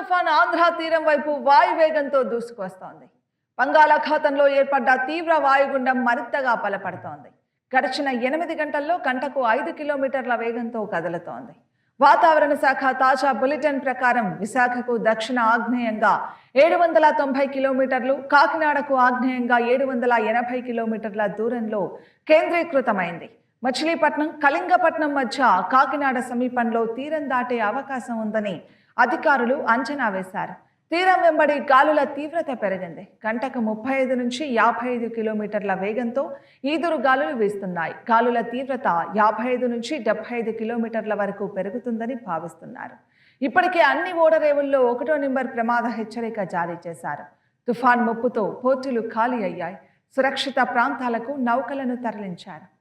తుఫాన్ ఆంధ్ర తీరం వైపు వాయువేగంతో దూసుకొస్తోంది బంగాళాఖాతంలో ఏర్పడ్డ తీవ్ర వాయుగుండం మరింతగా బలపడుతోంది. గడిచిన ఎనిమిది గంటల్లో గంటకు ఐదు కిలోమీటర్ల వేగంతో కదులుతోంది. వాతావరణ శాఖ తాజా బులెటిన్ ప్రకారం విశాఖకు దక్షిణ ఆగ్నేయంగా ఏడు వందల తొంభై కిలోమీటర్లు కాకినాడకు ఆగ్నేయంగా ఏడు వందల ఎనభై కిలోమీటర్ల దూరంలో కేంద్రీకృతమైంది. మచిలీపట్నం కళింగపట్నం మధ్య కాకినాడ సమీపంలో తీరం దాటే అవకాశం ఉందని అధికారులు అంచనా వేశారు. తీరం వెంబడి గాలుల తీవ్రత పెరిగింది. గంటకు ముప్పై ఐదు నుంచి యాభై ఐదు కిలోమీటర్ల వేగంతో ఈదురు గాలులు వీస్తున్నాయి. గాలుల తీవ్రత యాభై ఐదు నుంచి డెబ్బై ఐదు కిలోమీటర్ల వరకు పెరుగుతుందని భావిస్తున్నారు. ఇప్పటికే అన్ని ఓడరేవుల్లో ఒకటో నెంబర్ ప్రమాద హెచ్చరిక జారీ చేశారు. తుఫాన్ ముప్పుతో పోర్టులు ఖాళీ అయ్యాయి. సురక్షిత ప్రాంతాలకు నౌకలను తరలించారు.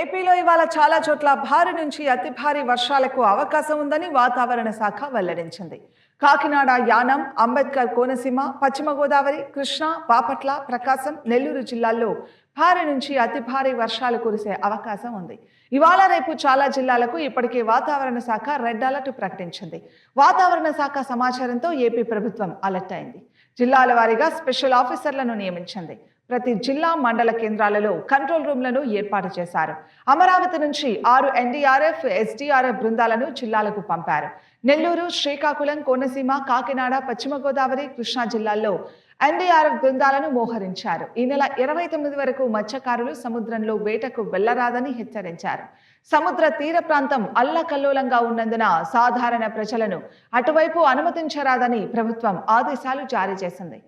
ఏపీలో ఇవాళ చాలా చోట్ల భారీ నుంచి అతి భారీ వర్షాలకు అవకాశం ఉందని వాతావరణ శాఖ వెల్లడించింది. కాకినాడ యానం అంబేద్కర్ కోనసీమ పశ్చిమ గోదావరి కృష్ణా బాపట్ల ప్రకాశం నెల్లూరు జిల్లాల్లో భారీ నుంచి అతి భారీ వర్షాలు కురిసే అవకాశం ఉంది. ఇవాళ రేపు చాలా జిల్లాలకు ఇప్పటికే వాతావరణ శాఖ రెడ్ అలర్ట్ ప్రకటించింది. వాతావరణ శాఖ సమాచారంతో ఏపీ ప్రభుత్వం అలర్ట్ అయింది. జిల్లాల వారీగా స్పెషల్ ఆఫీసర్లను నియమించింది. ప్రతి జిల్లా మండల కేంద్రాలలో కంట్రోల్ రూమ్లను ఏర్పాటు చేశారు. అమరావతి నుంచి ఆరు ఎన్డీఆర్ఎఫ్ ఎస్డీఆర్ఎఫ్ బృందాలను జిల్లాలకు పంపారు. నెల్లూరు శ్రీకాకుళం కోనసీమ కాకినాడ పశ్చిమ గోదావరి కృష్ణా జిల్లాల్లో ఎన్డీఆర్ఎఫ్ బృందాలను మోహరించారు. ఈ నెల ఇరవై తొమ్మిది వరకు మత్స్యకారులు సముద్రంలో వేటకు వెళ్ళరాదని హెచ్చరించారు. సముద్ర తీర ప్రాంతం అల్లకల్లోలంగా ఉన్నందున సాధారణ ప్రజలను అటువైపు అనుమతించరాదని ప్రభుత్వం ఆదేశాలు జారీ చేసింది.